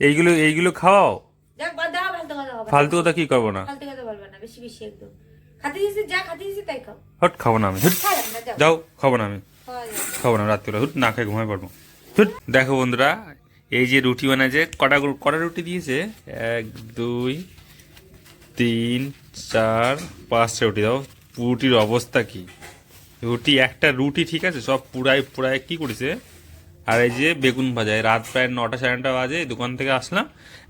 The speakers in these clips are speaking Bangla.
এইগুলো এইগুলো খাওয়াও? ফালতু কথা কি করব না? ফালতু কথা বলবে না বেশি বেশি একদম। খাতে দিয়েছি যা খাতে দিয়েছি তাই খাও। হট খাব না আমি হুট। যাও। খাব না আমি। খাব না রাত্রিবেলা হুট না খেয়ে ঘুমাই পড়ব। হুট দেখো বন্ধুরা এই যে রুটি বানাচ্ছে কটা কটা রুটি দিয়েছে? এক দুই তিন চার পাঁচটা রুটি। দাও রুটির অবস্থা কি? রুটি একটা রুটি ঠিক আছে সব পুরাই পুরাই কি করেছে? আর এই যে বেগুন ভাজা। রাত প্রায় নটা সাড়ে নটা বাজে দোকান থেকে আসলাম।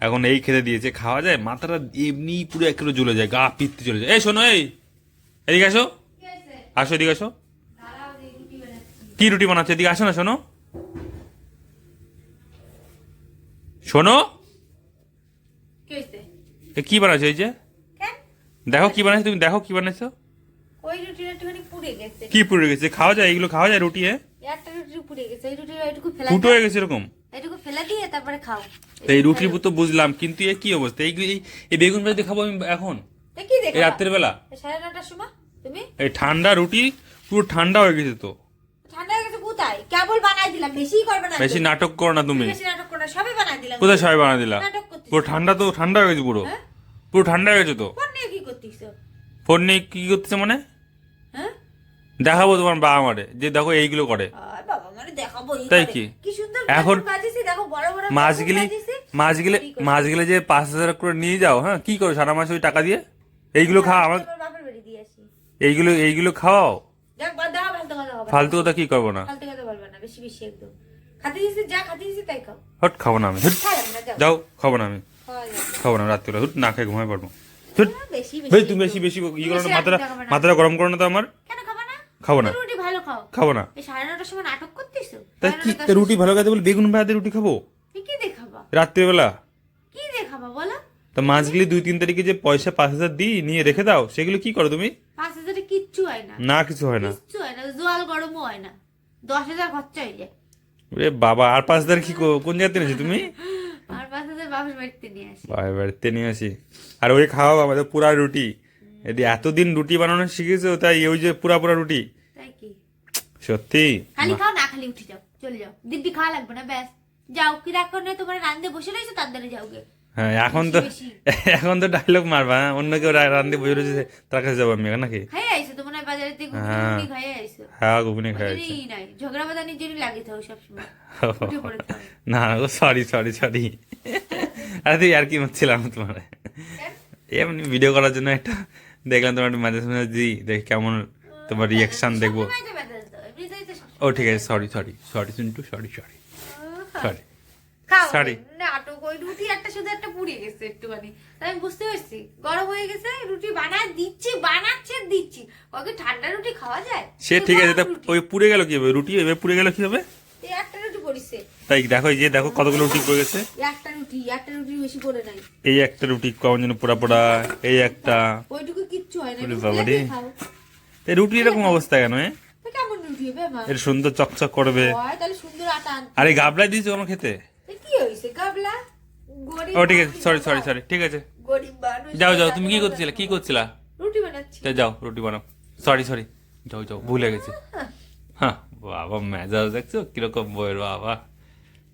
এখন এই খেতে দিয়েছে খাওয়া যায় মাথাটা এমনি পুরো একেবারে জ্বলে যায় গা পিত্তি চলে যায়। এই শোনো এই এদিকে আসো। আসো এদিকে আসো। কি রুটি বানাচ্ছে? এদিকে আসো না শোনো। শোনো। কি বানাচ্ছো এই যে? দেখো কি বানাচ্ছো তুমি দেখো কি বানাচ্ছো। কি পুড়ে গেছে? খাওয়া যায় এগুলো খাওয়া যায় রুটি এ? একটা রুটি পুড়ে গেছে এই রুটিটা একটু ফেলা ফুটো হয়ে গেছে এরকম? এটুকু ফেলে দিয়ে তারপরে খাও। তো এই রুটির তো বুঝলাম কিন্তু এ কি অবস্থা? এই এই- বেগুন ভাজি খাব আমি এখন? কি দেখো এই রাত্রের বেলা? সাড়ে নটার সময়? তুমি? এই ঠান্ডা রুটি পুরো ঠান্ডা হয়ে গেছে তো। ঠান্ডা হয়ে গেছে কোথায়? কেবল বানাই দিলাম বেশি করবে না বেশি নাটক করো না তুমি। বেশি নাটক করো না সবই বানাই দিলাম। কোথায় সবাই পুরো ঠান্ডা তো ঠান্ডা হয়ে গেছে পুরো। হ্যাঁ? পুরো ঠান্ডা হয়ে গেছে তো। ফোন নিয়ে কি করতেছ ফোন নিয়ে কি করতেছে মানে? দেখাবো তোমার বাবা মারে যে দেখো এইগুলো করে। তাই। কি? এখন বড় মাছগুলি বেগুন ভাজিছি। মাছগুলি মাছগুলি যে পাঁচ হাজার করে নিয়ে যাও হ্যাঁ? কি করো সারা মাস ওই টাকা দিয়ে? এইগুলো খাও আমার এইগুলো এইগুলো দাও ফালতু কথা কি করব না? খাও। হট খাব না আমি যাও। খাব না আমি। খাব না রাত্রিবেলা হুট না খেয়ে ঘুমাই পারব বেশি তুমি বেশি বেশি ই করো না মাথাটা। মাথাটা গরম করো না তো আমার। খাবা না। রুটি ভালো খাও। খাব না। এই সাড়ে নটার সময় নাটক তাই কি রুটি ভালো খাতে বলে বেগুন ভাতে রুটি খাব? কি দেখাবা? রাত্রিবেলা। কি দেখাবা বলো? তা মাছগুলি দুই তিন তারিখে যে পয়সা পাঁচ হাজার দিই নিয়ে রেখে দাও। সেগুলো কি করো তুমি? পাঁচ হাজারে কিচ্ছু হয় না। না কিছু হয় না। কিচ্ছু হয় না জল গরমও হয় না। দশ হাজার খরচা হয়ে যায়। রে বাবা আর পাঁচ হাজার কি কোন জায়গাতে নিয়েছো তুমি? আর পাঁচ হাজার বাপের বাড়িতে নিয়ে আসি। বাড়ি বাড়িতে নিয়ে আসি। আর ওই খাওয়াও আমাদের পুরা রুটি। এদি এতদিন রুটি বানানো শিখেছো তাই ওই যে পুরা পুরা রুটি? তাই কি? সত্যি? খালি খাও না খালি উঠে যাও চলে যাও। দিব্যি খাওয়া লাগবে না ব্যাস। যাও কি করে তোমার বসে রয়েছে তার দ্বারা যাও গে। হ্যাঁ এখন তো এখন তো ডায়লগ মারবা হ্যাঁ? অন্য কেউ রান্ধে বসে রয়েছে তার কাছে যাব আমি নাকি? তোমার বাজারে থেকে হ্যাঁ। ঘুগনি হ্যাঁ ঘুগনি খাই নাই ঝগড়া বাদানির জন্য লাগে না ও সরি সরি সরি আরে তুই আর কি মারছিলাম তোমার? এমনি ভিডিও করার জন্য একটা দেখলাম তোমার মাঝে মাঝে দিই দেখি কেমন তোমার রিয়াকশন দেখব। ও ঠিক আছে sorry sorry sorry Chintu sorry sorry sorry Sorry. নাটক ওই রুটি একটা শুধু একটা পুড়ে গেছে একটুখানি। আমি বুঝতে পারছি গরম হয়ে গেছে রুটি বানায় দিচ্ছি বানাচ্ছে দিচ্ছি। ওকে ঠান্ডা রুটি খাওয়া যায়? সে ঠিক আছে তা ওই পুড়ে গেল কি হবে রুটি এবার পুড়ে গেল কি হবে এই একটা রুটি পড়িছে তাই দেখো এই যে দেখো কতগুলো রুটি পড়ে গেছে। এই একটা রুটি একটা রুটি বেশি পড়ে নাই। এই একটা রুটি কেমন যেন পোড়া পোড়া এই একটা। ওইটুকু কিচ্ছু হয় না বাবা রে। এই রুটি এরকম অবস্থা কেন এ? কেমন রুটি হবে এর সুন্দর চকচক করবে। হয় তাহলে সুন্দর আটা আর এই গাবলাই দিয়েছ কোনো খেতে? কি হয়েছে গাবলা? ও ঠিক আছে সরি সরি সরি ঠিক আছে। যাও যাও তুমি কি। করছিলে কি করছিলা? রুটি বানাচ্ছি। যাও রুটি বানাও। সরি সরি যাও যাও ভুলে গেছি। হ্যাঁ বাবা মেজাজ দেখছ? কীরকম বইয়ের বাবা।